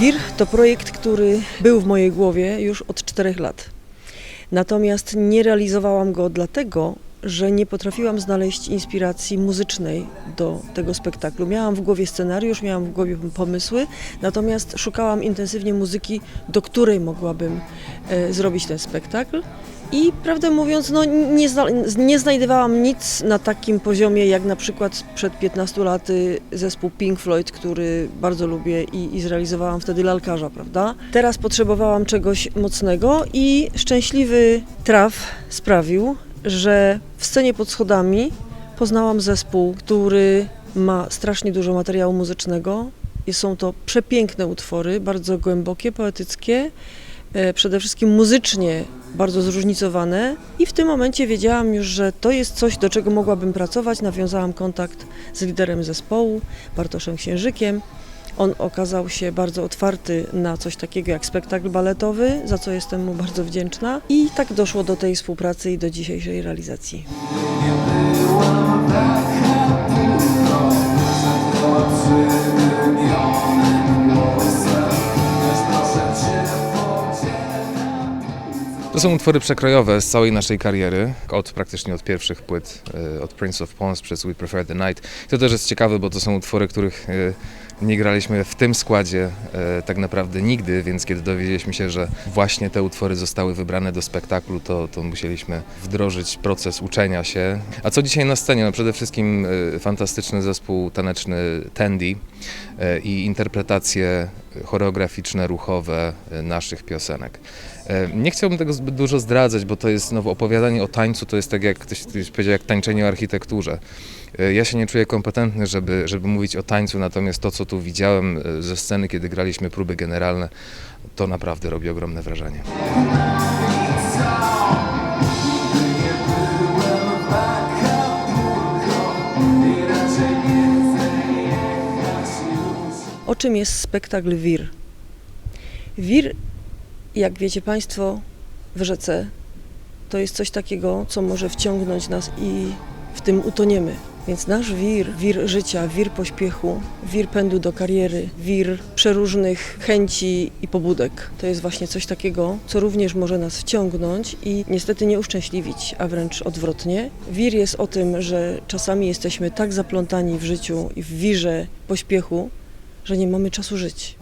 Wir to projekt, który był w mojej głowie już od czterech lat. Natomiast nie realizowałam go dlatego, że nie potrafiłam znaleźć inspiracji muzycznej do tego spektaklu. Miałam w głowie scenariusz, miałam w głowie pomysły, natomiast szukałam intensywnie muzyki, do której mogłabym e, zrobić ten spektakl. I prawdę mówiąc, no, nie, zna, nie znajdowałam nic na takim poziomie, jak na przykład przed 15 laty zespół Pink Floyd, który bardzo lubię i, i zrealizowałam wtedy lalkarza, prawda? Teraz potrzebowałam czegoś mocnego i szczęśliwy traf sprawił, że w scenie pod schodami poznałam zespół, który ma strasznie dużo materiału muzycznego. I są to przepiękne utwory, bardzo głębokie, poetyckie, przede wszystkim muzycznie bardzo zróżnicowane i w tym momencie wiedziałam już, że to jest coś, do czego mogłabym pracować. Nawiązałam kontakt z liderem zespołu, Bartoszem Księżykiem. On okazał się bardzo otwarty na coś takiego jak spektakl baletowy, za co jestem mu bardzo wdzięczna. I tak doszło do tej współpracy i do dzisiejszej realizacji. Są utwory przekrojowe z całej naszej kariery, od praktycznie od pierwszych płyt, e, od Prince of Pawns przez We Prefer the Night. To też jest ciekawe, bo to są utwory, których e, nie graliśmy w tym składzie e, tak naprawdę nigdy, więc kiedy dowiedzieliśmy się, że właśnie te utwory zostały wybrane do spektaklu, to, to musieliśmy wdrożyć proces uczenia się. A co dzisiaj na scenie? No przede wszystkim fantastyczny zespół taneczny Tandy i interpretacje choreograficzne, ruchowe naszych piosenek. E, Nie chciałbym tego zbyt dużo zdradzać, bo to jest znowu opowiadanie o tańcu, to jest tak jak ktoś powiedział, jak tańczenie o architekturze. E, Ja się nie czuję kompetentny, żeby, żeby mówić o tańcu, natomiast to, co tu widziałem e, ze sceny, kiedy graliśmy próby generalne, to naprawdę robi ogromne wrażenie. O czym jest spektakl WIR? WIR, jak wiecie Państwo, w rzece to jest coś takiego, co może wciągnąć nas i w tym utoniemy. Więc nasz wir, wir życia, wir pośpiechu, wir pędu do kariery, wir przeróżnych chęci i pobudek, to jest właśnie coś takiego, co również może nas wciągnąć i niestety nie uszczęśliwić, a wręcz odwrotnie. Wir jest o tym, że czasami jesteśmy tak zaplątani w życiu i w wirze pośpiechu, że nie mamy czasu żyć.